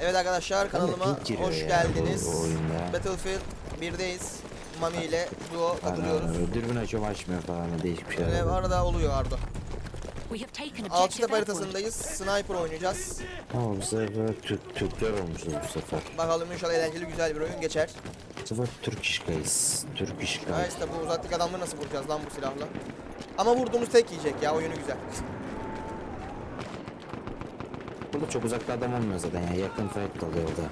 Evet arkadaşlar kanalıma hoş geldiniz. Battlefield 1'deyiz. Mami ile duo katılıyoruz. Dürbün açıyorum açmıyor falan değişik bir şeyler. Oluyor. arada oluyor Alçıtepe objective Edward. haritasındayız. Sniper oynayacağız. Ama bu sefer Türk, Türkler olmuşuz bu sefer. Bakalım inşallah eğlenceli güzel bir oyun geçer. Bu sefer Türk işkayız. Türk Ya işkayız. işte bu uzaklık adamları nasıl vuracağız lan bu silahla? Ama vurduğumuz tek yiyecek ya oyunu güzel. Burada çok uzakta adam olmuyor zaten ya. Yakın fight oluyor orada.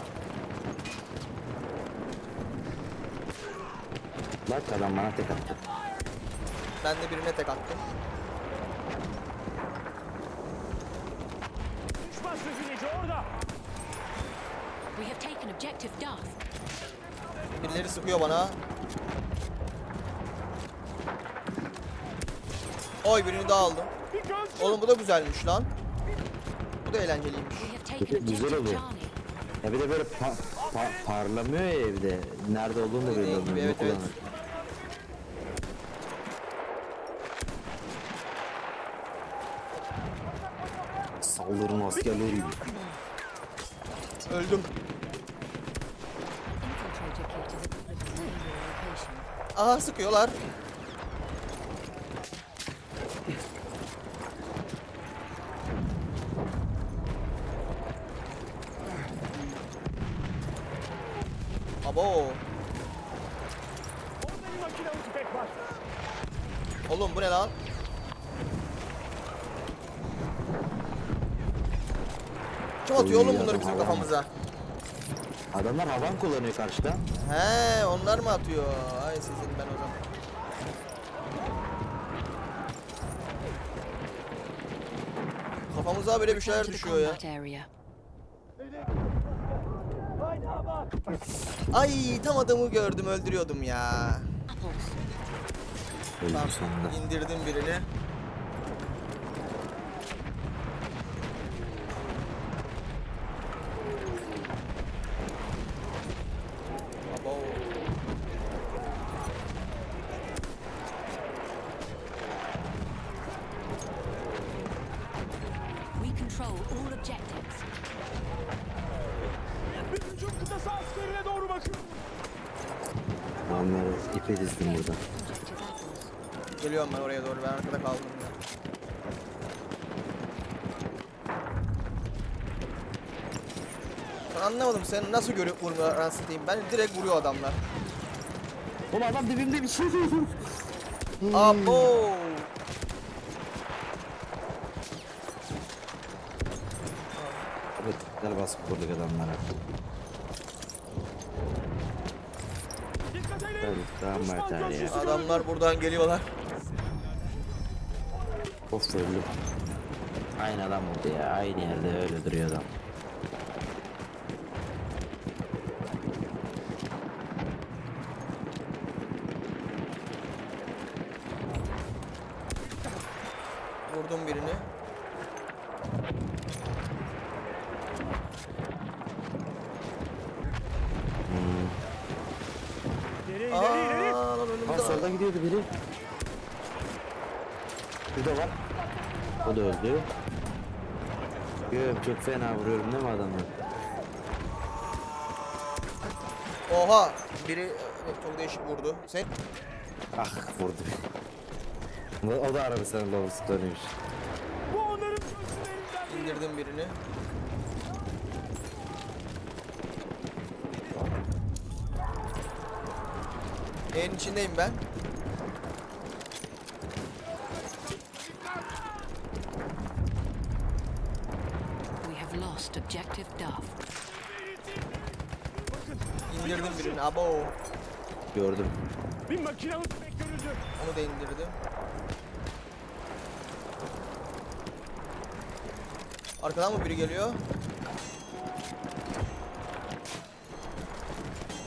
Bak adam bana tek attı. Ben de birine tek attım. Düşman sözüneci orada. We have taken objective Duff. Birileri sıkıyor bana. Oy birini daha aldım. Oğlum bu da güzelmiş lan. Bu da eğlenceliymiş. Güzel oluyor. Ya bir de böyle pa- pa- parlamıyor ya evde. Nerede olduğunu da belli olmuyor. evet, evet. Saldırın askerleri. Öldüm. Aha sıkıyorlar. Abo. Oğlum bu ne lan? Kim atıyor oğlum bunları bizim kafamıza? Adamlar havan kullanıyor karşıda. He, onlar mı atıyor? Ay sizin ben o zaman. Kafamıza böyle bir şeyler düşüyor ya. Ay tam adamı gördüm öldürüyordum ya. Apples. Öldü Tamam sonunda. indirdim birini. Abo. We control all objectives. Bir hücum kıtası askerine doğru bakın. Onları ipe dizdim burada. Objective apples. Geliyorum ben oraya doğru ben arkada kaldım ya. Ben anlamadım sen nasıl görüp vurmuyor anasını satayım. Ben direkt vuruyor adamlar. Oğlum adam dibimde bir şey Abo. Evet, gel baskı kurduk adamlara. Evet, tamam Ali ya. Adamlar buradan geliyorlar. Of öldü. Aynı adam oldu ya. Aynı yerde öyle duruyor adam. Vurdum birini. İleri Aa, ileri ileri. lan Aa önümde. Soldan gidiyordu biri. Şurada var. O da öldü. Görüyorum çok fena vuruyorum değil mi adamı? Oha. Biri evet, çok değişik vurdu. Sen Ah vurdu. O- o da Arabistan'ın lobusu dönüyor. İndirdim birini. Evin içindeyim ben. We have lost objective Duff. İndirdim birini. Abo. Gördüm. Bir makinalı tüfek görüldü. Onu da indirdim. Arkadan mı biri geliyor?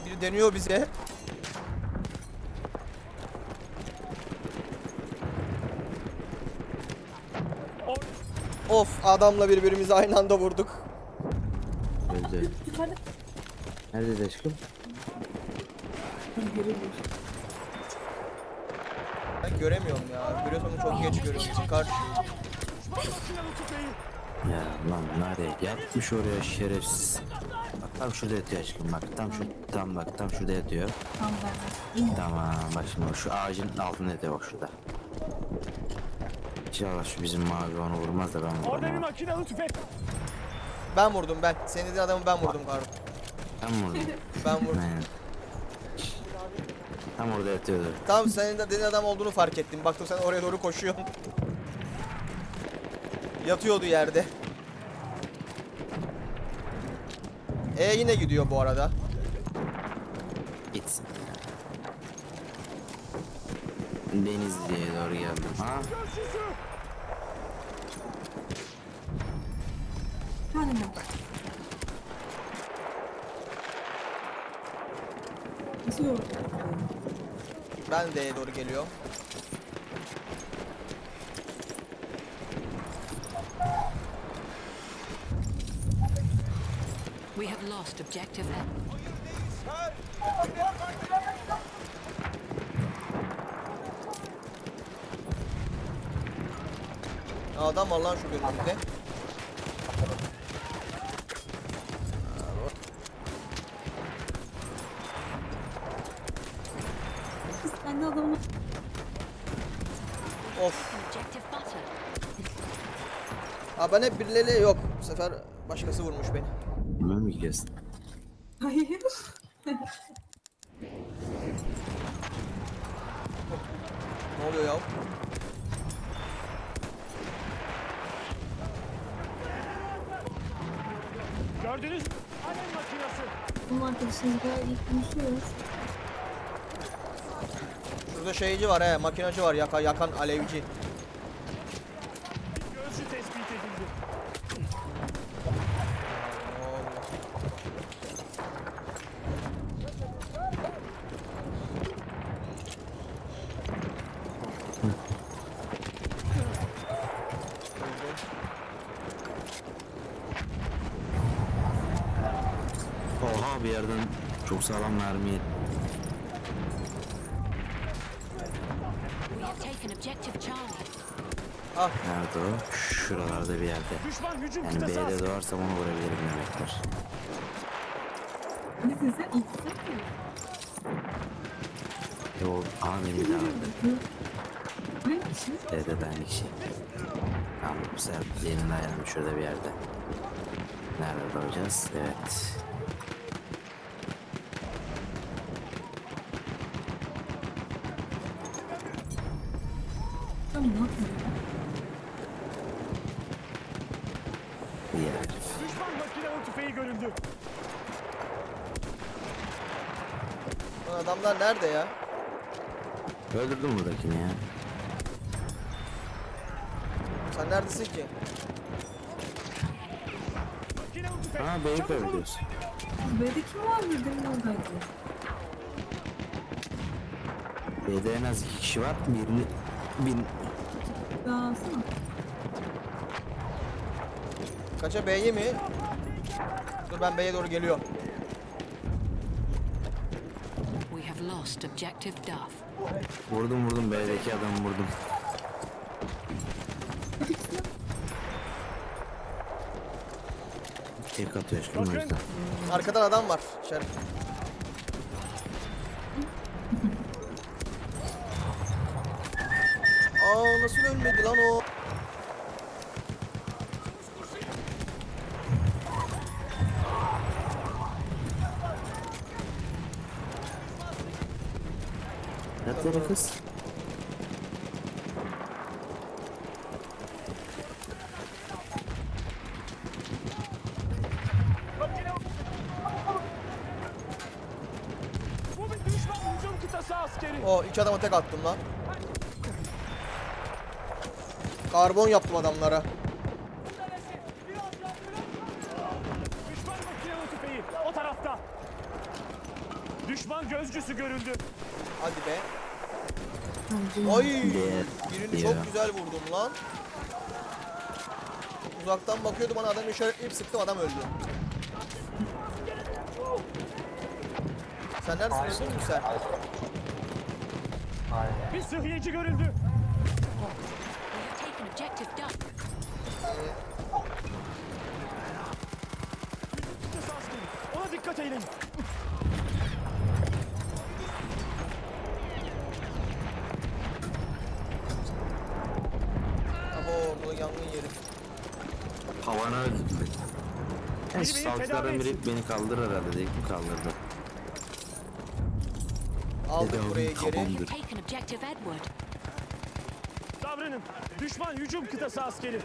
Biri deniyor bize. Of adamla birbirimizi aynı anda vurduk. Öldü. Nerede aşkım? Ben göremiyorum ya. Görüyorsam çok geç görüyorum. Çıkar. Ya lan nereye? Yatmış oraya şerefsiz. Bak tam şurada yatıyor aşkım bak tam şu tam bak tam şurada yatıyor. Tamam ben. Tamam bak şimdi bak, şu ağacın altında yatıyor bak şurada. İnşallah şu bizim mavi onu vurmaz da ben ama. makinalı tüfek. Ben vurdum ben. Senin dediğin adamı ben vurdum Karl. Ben vurdum. Ben vurdum. Aynen. Tam orada yatıyordu. Tamam senin de dediğin adam olduğunu fark ettim. Baktım sen oraya doğru koşuyorsun. Yatıyordu yerde. E yine gidiyor bu arada. Gitsin. Denizli'ye doğru geldim. Ha? Hadi lan. Nasıl yok? Ben de E'ye doğru geliyor. We have lost objective. Adam var lan şurada önümüzde. Kız ben de adamı Of. Aa ben hep birileri yok. Bu sefer başkası vurmuş beni. Bilmem mi gidiyorsun? Hayır. Ne oluyor ya? Gördünüz mü? Alev makinası. Bunun arkadaşınız gayet iyi konuşuyor. Şurada şeyci var he, makinacı var, yaka, yakan alevci. Gözcü tespit edildi. Allah. Oha bir yerden çok sağlam mermi yedim. Nerede o? Şuralarda bir yerde. Yani B'de doğarsam onu vurabilirim demekler. Ne dedin sen? İlk sen mi? E o aha beni de aldı. B'de de aynı kişi. Tamam bu sefer elini ayağını şurada bir yerde. Nerede doğacağız? Evet. Tamam ne yapayım? Diğer. Düşman makinalı tüfeği görüldü. Adamlar nerede ya? Öldürdüm buradakini ya. Sen neredesin ki? Ha Çabuk olun. koyuyoruz. B'de kim var dedim oradaydı. B'de en az iki kişi var. Birini bin Daha. Kaça B'ye mi? Dur ben B'ye doğru geliyorum. We have lost objective Duff. vurdum vurdum B'deki adamı vurdum. Tek atıyor aşkım o yüzden. Arkadan adam var. İçeri. Aa nasıl ölmedi lan o? Yat yere kız. O iki adama tek attım lan. Karbon yaptım adamlara. Düşman makinalı tüfeği o tarafta. Düşman gözcüsü görüldü. Hadi be. Ay birini çok güzel vurdum lan. Uzaktan bakıyordu bana adam işaretleyip sıktım adam öldü. Sen neredesin öldün mü sen? Bir sıhhiyeci görüldü. Kıtası askeri. Dikkat edin. Havana öldüm ben. Yani Biri beni sağlıklardan tedavi biri etsin. beni kaldırır herhalde değil mi? Kaldırdı. Aldık buraya geri. We tamam. have taken objective Edward. Davranın. Düşman hücum kıtası askeri.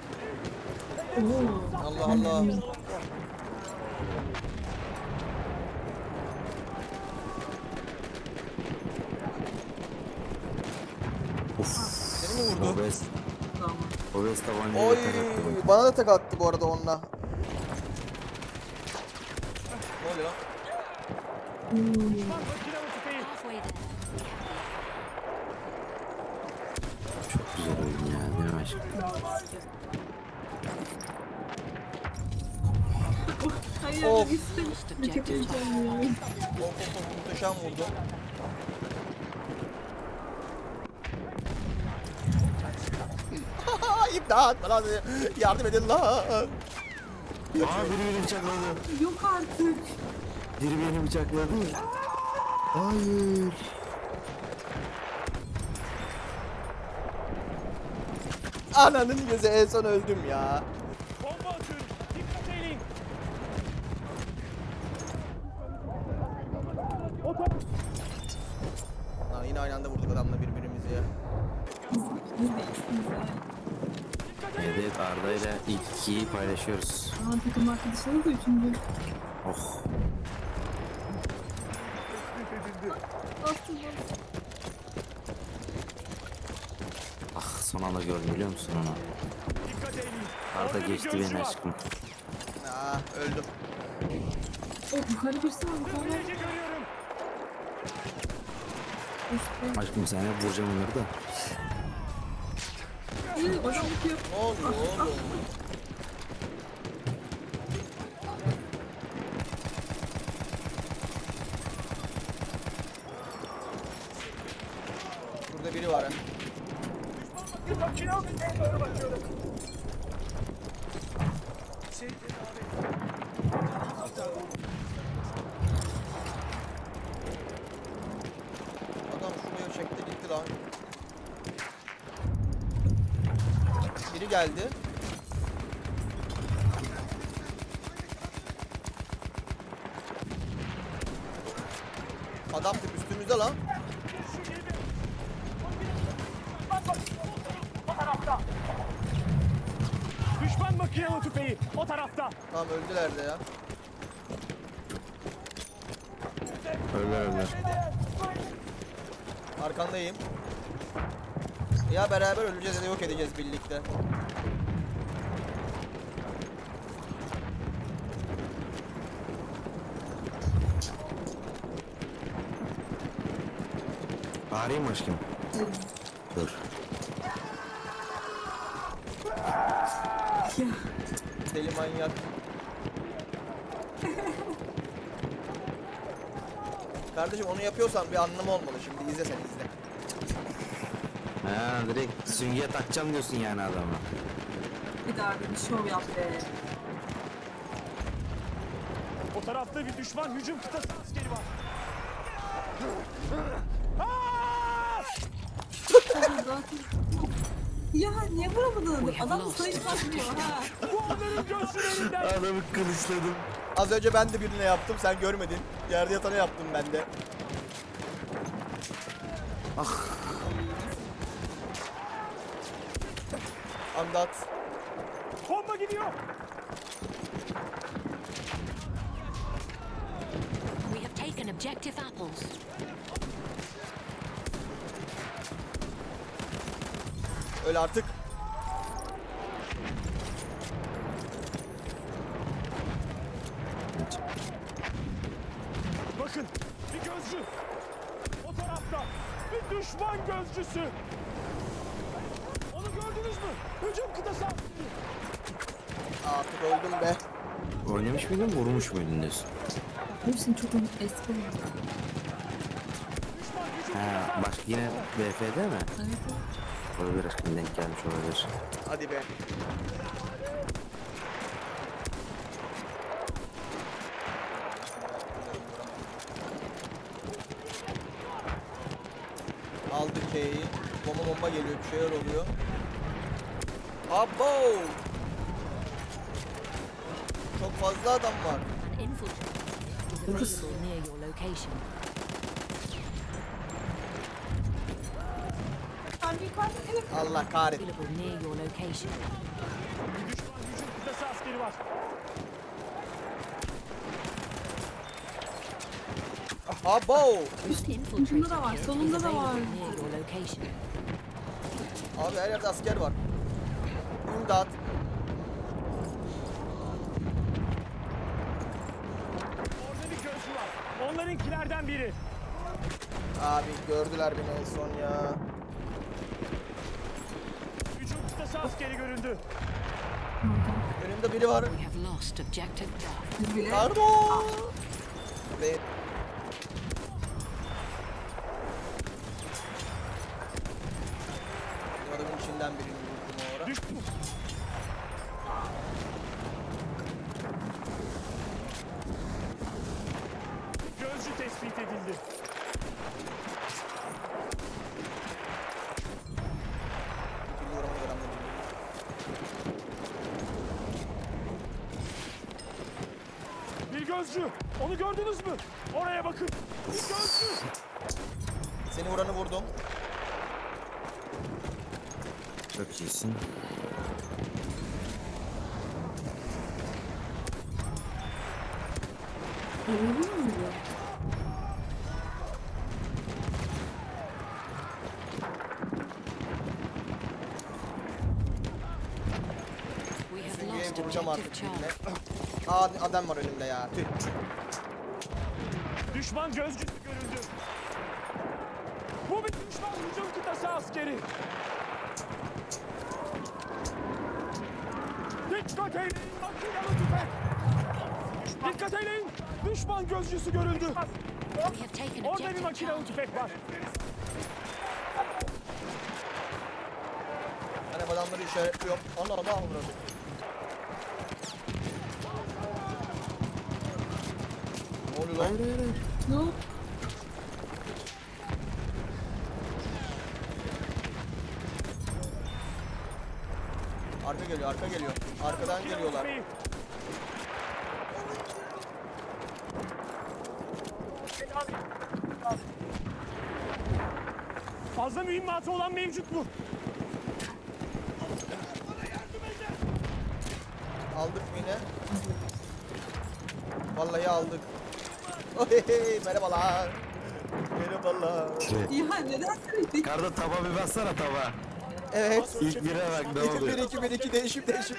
Allah Allah. Seni mi vurdu? Obez. Tamam. Obez tabancayla Oy, tek attı bana. da tek attı bu arada onunla. Ne oluyor? Tüfeği. Halfway there. Çok güzel oyun ya mi aşkım? Hayır Of. gitsin. Ne çok heyecanlıyım. Of of of muhteşem vurdu. İmdat bana yardım edin la. Aa biri beni bıçakladı. Yok artık. Biri beni bıçakladı. Hayır. Ananın gözü en son öldüm ya. Bomba atıyorum. Dikkat edin. O taraf. Lan yine aynı anda vurduk adamla birbirimizi ya. Ne değilsiniz ha. Evet Arda ile ilk ikiyi paylaşıyoruz. Aa takım arkadaşınız da üçüncü. Oh. Ah son anda gördüm biliyor musun onu? Arda geçti beni aşkım. Ah öldüm. Oh yukarı girsene yukarı. İşte. Aşkım sana vuracağım onları da. İyi oluyor oğlum? Burada biri var ha. Makinalı tüfeğe doğru bakıyorum. Adam şuraya çekti gitti lan. Biri geldi. Adam tip üstümüzde lan. Düşman makinalı tüfeği. O tarafta. Tamam öldüler de ya. Öyle öyle. Arkandayım. Ya beraber öleceğiz ya da yok edeceğiz birlikte. Bağırayım mı aşkım? Dur. Ya. Deli manyak. Kardeşim onu yapıyorsan bir anlamı olmalı şimdi izle sen izle. Ha direkt süngeye takacağım diyorsun yani adamı. Bir daha bir şov yap be. O tarafta bir düşman hücum kıtası askeri var. Aa! Zaten. Ya niye vuramadın? Adam sayı atmıyor ha. Bu onların gözlerinden. Adamı kılıçladım. Az önce ben de birine yaptım sen görmedin. Yerde yatana yaptım ben de. Ah. Anlat. Bomba gidiyor. We have taken objective apples. Öyle artık. Bakın bir gözcü. O tarafta bir düşman gözcüsü. Onu gördünüz mü? Hücum kıtası altındayım. Artık öldüm be. Oynamış mıydın, vurmuş muydun diyorsun? Hepsini çok eski. Ha, bak yine BF'de mi? Evet. Olabilir, denk gelmiş olabilir. Hadi be. Aldı K'yi. Bomba bomba geliyor, bir şeyler oluyor. Abo! Çok fazla adam var. Allah kahretsin. Kıtası askeri var. Abo! Infiltrator da var, solunda da var. Abi her yerde asker var. İmdat. Orada bir gözcü var. Onlarınkilerden biri. Abi gördüler beni en son ya. Hücum kıtası askeri göründü. Önümde biri var. We have lost objective Duff. Pardon. Ve Adamın içinden birini vurdum o ara. Düştü. Gözcü tespit edildi. Bir gözcü. Onu gördünüz mü? Oraya bakın. Bir gözcü. Seni vuranı vurdum. Çok iyisin. Görüyor musun? We have Objective artık. Charlie. Aa adam var önümde ya. Tüh. Düşman gözcüsü görüldü. Bu bir düşman hücum kıtası askeri. Dikkat eyleyin makinalı tüfek. Dikkat eyleyin. Düşman gözcüsü görüldü. Orada bir makinalı tüfek var. Hani adamları işaretliyorum. Ana ana avradı. Ne oluyor lan? Ne oldu? Arka geliyor, arka geliyor. Arkadan geliyorlar. Fazla mühimmatı olan mevcut mu? Aldık mı yine? Vallahi aldık. Oy, merhabalar. Merhabalar. Ya neden sürekli? Karda taba bir bassana taba. Evet. İlk bire bak ne 1 oluyor. 2 1 2 değişim değişim.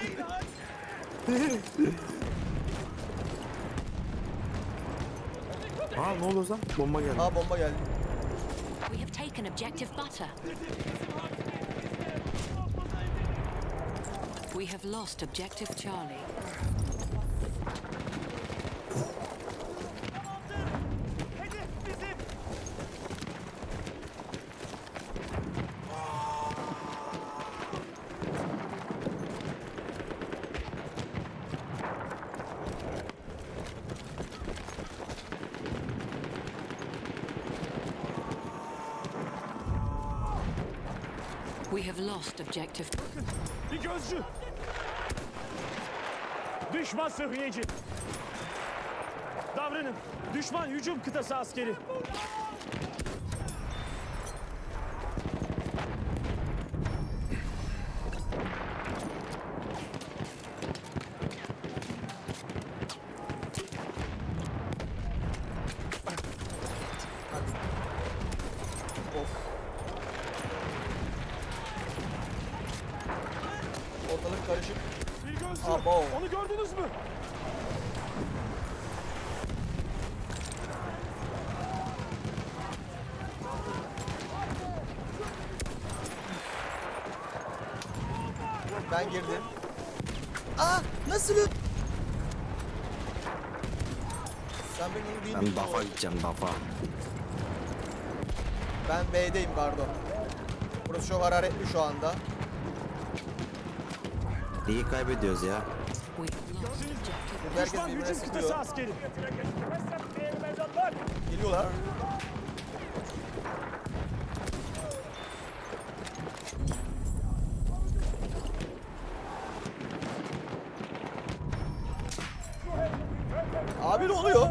Aa ne oluyor lan? Bomba geldi. Aa bomba geldi. We have taken objective butter. We have lost objective Charlie. We have lost objective. Bir gözcü. Düşman sıhhiyeci. Davranın. Düşman hücum kıtası askeri. Of. Ortalık karışık. Bir gözcü. Abo. Onu gördünüz mü? Ben girdim. Aa nasıl? ö- Sen benim değil Ben o? gideceğim dafa. Ben B'deyim pardon. Burası çok hararetli şu anda. İyi kaybediyoruz ya. Herkes birbirine sıkıyor. Geliyorlar. Ne oluyor?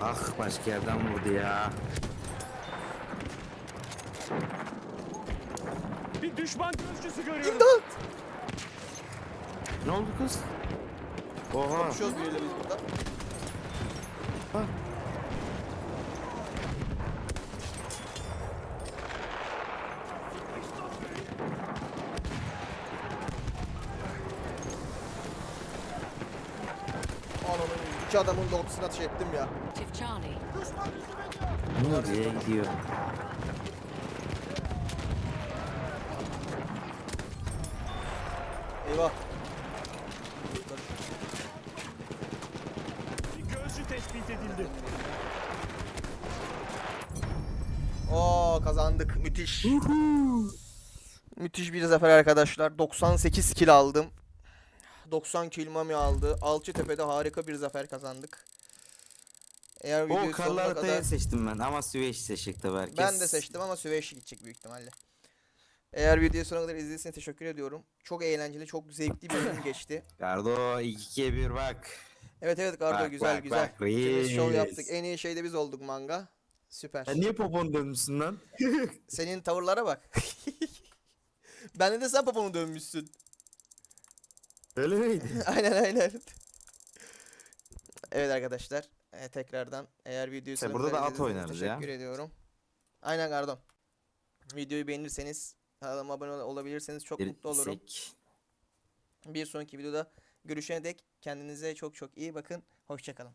Ah başka yerden vurdu ya. Bir düşman gözcüsü görüyorum. İmdat! Ne oldu kız? Oha. Konuşuyoruz biriyle biz burada. Ananı iki adamın da ortasına ateş ettim ya. Nereye gidiyor? Eyvah. Gözcü tespit edildi. Oo kazandık. Müthiş. Müthiş bir zafer arkadaşlar. 98 kill aldım. 90 kill Mami aldı. Alçıtepe'de harika bir zafer kazandık. Eğer O haritayı kadar... seçtim ben ama Süveyş seçecekti herkes. Ben de seçtim ama Süveyş'e gidecek büyük ihtimalle. Eğer videoyu sonuna kadar izlediyseniz teşekkür ediyorum. Çok eğlenceli, çok zevkli bir bölüm geçti. Gardo 2'ye 1 bak. Evet evet Gardo Bak, güzel bak, güzel. bak, show reis. yaptık. En iyi şey de biz olduk manga. Süper. Sen niye popon dönmüşsün lan? Senin tavırlara bak. Bende de sen papamı dönmüşsün. Öyle miydi? aynen aynen. Evet arkadaşlar. e, tekrardan eğer videoyu İşte sonuna burada kadar da at oynarız ya. Teşekkür ediyorum. Aynen Gardon. Videoyu beğenirseniz kanalıma abone ol- olabilirseniz çok mutlu olurum. Sek. Bir sonraki videoda görüşene dek kendinize çok çok iyi bakın. Hoşçakalın.